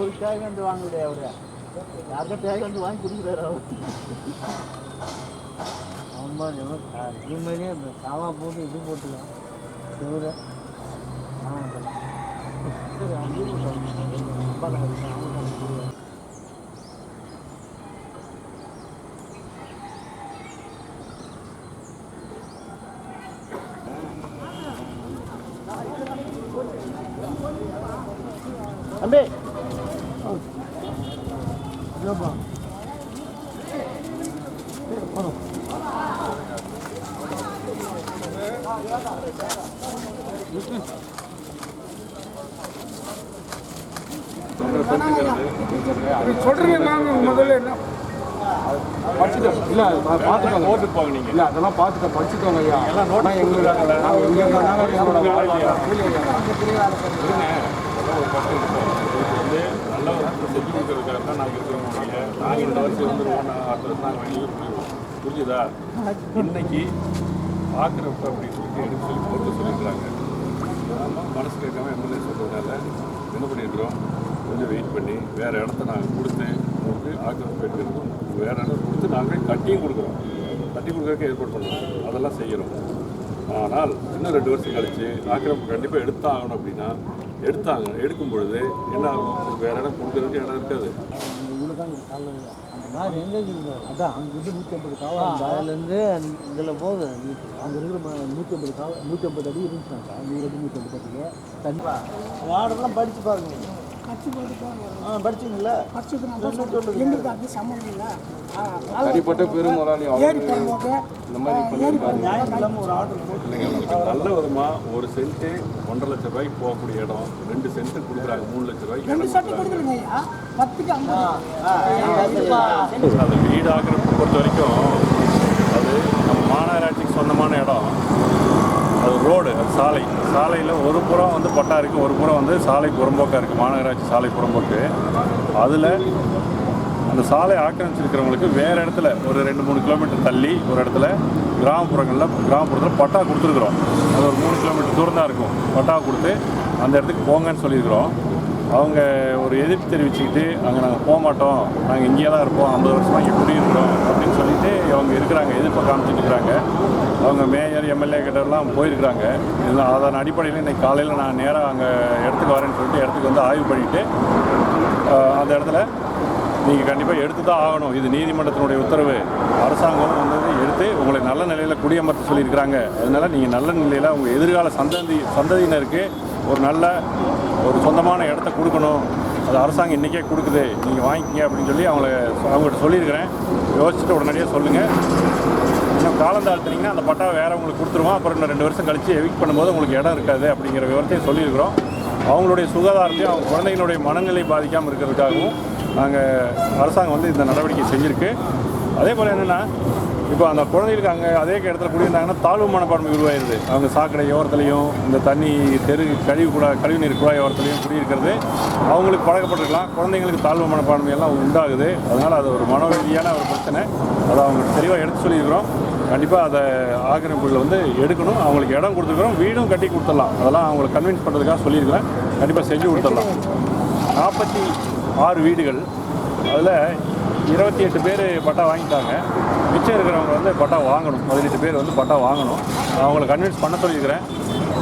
தேவை வந்து வாங்கலையே அவரு. யாருக்கா தேவை வந்து வாங்கி குடிக்கிறாரு? அவர் ஆமா நிம்மதியே சாவா போட்டு இது போட்டுக்கலாம். தம்பி சொல்றீங்க நாங்க முதல்ல என்ன? படிச்சுட்டோம் இல்ல பார்த்துக்கோங்க போட்டுப்பாங்க நீங்க. இல்ல அதெல்லாம் பார்த்துட்டோம் படிச்சுக்கோங்க ஐயா. எல்லாம் நோட்டா எங்களுக்கு நாங்கள் எங்களோட கூலி ஐயா. வந்து நல்ல ஒரு செஞ்சு கொடுக்கறதுக்காக தான் நாங்கள் இருக்கிறோம். நாங்கள் இந்த வருஷம் இருந்துருவோம் நாங்கள் அடுத்த வருஷம் நாங்கள் வெளியே போயிடுவோம் புரிஞ்சுதா? இன்னைக்கு பார்க்குறப்ப அப்படின்னு சொல்லிட்டு எடுத்து சொல்லி போட்டு சொல்லியிருக்கிறாங்க. மனசு கேட்காம எம்எல்ஏ சொல்கிறதுனால என்ன பண்ணிடுறோம் கொஞ்சம் வெயிட் பண்ணி வேறு இடத்த நாங்கள் கொடுத்து உங்களுக்கு ஆக்கிரமிப்பு எடுக்கிறதுக்கும் வேறு இடம் கொடுத்து நாங்களே கட்டியும் கொடுக்குறோம். கட்டி கொடுக்கறதுக்கு ஏற்பாடு பண்ணுறோம். அதெல்லாம் செய்கிறோம் ஆனால் இன்னும் ரெண்டு வருஷம் கழிச்சு ஆக்கிரமிப்பு கண்டிப்பாக எடுத்தாகணும் அப்படின்னா எடுத்தாங்க. எடுக்கும் பொழுது என்ன ஆகும் வேறு இடம் கொடுக்கறதுக்கு இடம் இருக்காது. இவ்வளோ தான் காலைல அந்த மாதிரி எங்கே இருக்குது அதான் அங்கிருந்து நூற்றி ஐம்பது காவா அதுலேருந்து இதில் போகுது. அங்கே இருக்கிற நூற்றி ஐம்பது காவா நூற்றி ஐம்பது அடி இருந்துச்சுனாக்கா நூறு அடி நூற்றி ஐம்பது அடிக்கு தண்ணி படித்து பாருங்க. படிச்சிங்களா அது தனிப்பட்ட போடும்போது இந்த மாதிரி நல்ல விதமாக ஒரு சென்ட்டு ஒன்றரை லட்ச ரூபாய்க்கு போகக்கூடிய இடம் ரெண்டு சென்ட்டு கொடுக்குறாங்க மூணு லட்ச ரூபாய்க்கு அந்த வீடு ஆக்கிரமிப்பு பொறுத்த வரைக்கும் அது நம்ம மாநகராட்சிக்கு சொந்தமான இடம். அது அது சாலை சாலையில் ஒரு புறம் வந்து பட்டா இருக்குது ஒரு புறம் வந்து சாலை புறம்போக்காக இருக்குது மாநகராட்சி சாலை புறம்போக்கு. அதில் அந்த சாலை ஆக்கிரமிச்சிருக்கிறவங்களுக்கு வேறு இடத்துல ஒரு ரெண்டு மூணு கிலோமீட்டர் தள்ளி ஒரு இடத்துல கிராமப்புறங்களில் கிராமப்புறத்தில் பட்டா கொடுத்துருக்குறோம். அது ஒரு மூணு கிலோமீட்டர் தூரம் தான் இருக்கும். பட்டா கொடுத்து அந்த இடத்துக்கு போங்கன்னு சொல்லியிருக்கிறோம். அவங்க ஒரு எதிர்ப்பு தெரிவிச்சுக்கிட்டு அங்கே நாங்கள் போக மாட்டோம். நாங்கள் இங்கேயே தான் இருப்போம். ஐம்பது வருஷமாக இங்கே குடியிருக்கிறோம் அப்படின்னு சொல்லிட்டு அவங்க இருக்கிறாங்க எதிர்ப்பை காமிச்சிட்டு இருக்கிறாங்க. அவங்க மேயர் எம்எல்ஏ கிட்டலாம் போயிருக்கிறாங்க. இதெல்லாம் அதன் அடிப்படையில் இன்றைக்கி காலையில் நான் நேராக அங்கே இடத்துக்கு வரேன்னு சொல்லிட்டு இடத்துக்கு வந்து ஆய்வு பண்ணிவிட்டு அந்த இடத்துல நீங்கள் கண்டிப்பாக எடுத்து தான் ஆகணும். இது நீதிமன்றத்தினுடைய உத்தரவு. அரசாங்கம் வந்து எடுத்து உங்களை நல்ல நிலையில் குடியமர்த்த சொல்லியிருக்கிறாங்க. அதனால் நீங்கள் நல்ல நிலையில் உங்கள் எதிர்கால சந்ததி சந்ததியினருக்கு ஒரு நல்ல ஒரு சொந்தமான இடத்த கொடுக்கணும். அது அரசாங்கம் இன்றைக்கே கொடுக்குது. நீங்கள் வாங்கிக்கிங்க அப்படின்னு சொல்லி அவங்கள அவங்ககிட்ட சொல்லியிருக்கிறேன். யோசிச்சுட்டு உடனடியாக சொல்லுங்கள் இன்னும் காலம் தாழ்த்துனீங்கன்னா அந்த பட்டா வேறு உங்களுக்கு கொடுத்துருவோம். அப்புறம் இன்னும் ரெண்டு வருஷம் கழித்து எவிக் பண்ணும்போது உங்களுக்கு இடம் இருக்காது அப்படிங்கிற விவரத்தையும் சொல்லியிருக்கிறோம். அவங்களுடைய சுகாதாரத்தையும் அவங்க குழந்தைகளுடைய மனநிலை பாதிக்காமல் இருக்கிறதுக்காகவும் நாங்கள் அரசாங்கம் வந்து இந்த நடவடிக்கை செஞ்சுருக்கு. அதே போல் என்னென்னா இப்போ அந்த குழந்தைகளுக்கு அங்கே அதே இடத்துல குடியிருந்தாங்கன்னா தாழ்வு மனப்பான்மை உருவாயிருது. அவங்க சாக்கடை ஓரத்துலையும் இந்த தண்ணி தெரு கழிவு குழா கழிவு நீர் குழாய் ஓரத்துலையும் குடியிருக்கிறது. அவங்களுக்கு பழக்கப்பட்டிருக்கலாம். குழந்தைங்களுக்கு தாழ்வு மனப்பான்மை எல்லாம் உண்டாகுது. அதனால் அது ஒரு மனோரீதியான ஒரு பிரச்சனை. அதை அவங்க தெளிவாக எடுத்து சொல்லியிருக்கிறோம். கண்டிப்பாக அதை ஆக்கிரமிப்புகளில் வந்து எடுக்கணும். அவங்களுக்கு இடம் கொடுத்துருக்குறோம். வீடும் கட்டி கொடுத்துடலாம். அதெல்லாம் அவங்களை கன்வின்ஸ் பண்ணுறதுக்காக சொல்லியிருக்கிறேன். கண்டிப்பாக செஞ்சு கொடுத்துடலாம். நாற்பத்தி ஆறு வீடுகள். அதில் இருபத்தி எட்டு பேர் பட்டா வாங்கிட்டாங்க. மிச்சம் இருக்கிறவங்க வந்து பட்டா வாங்கணும். பதினெட்டு பேர் வந்து பட்டா வாங்கணும். அவங்கள கன்வின்ஸ் பண்ண சொல்லியிருக்கிறேன்.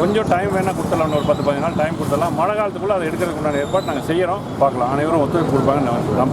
கொஞ்சம் டைம் வேணால் கொடுத்துடலாம் ஒரு பத்து பதினஞ்சு நாள் டைம் கொடுத்துடலாம். மழை காலத்துக்குள்ளே அதை எடுக்கிறதுக்கு உண்டான ஏற்பாடு நாங்கள் செய்கிறோம் பார்க்கலாம். அனைவரும் ஒத்துழைப்பு கொடுப்பாங்கன்னு நான்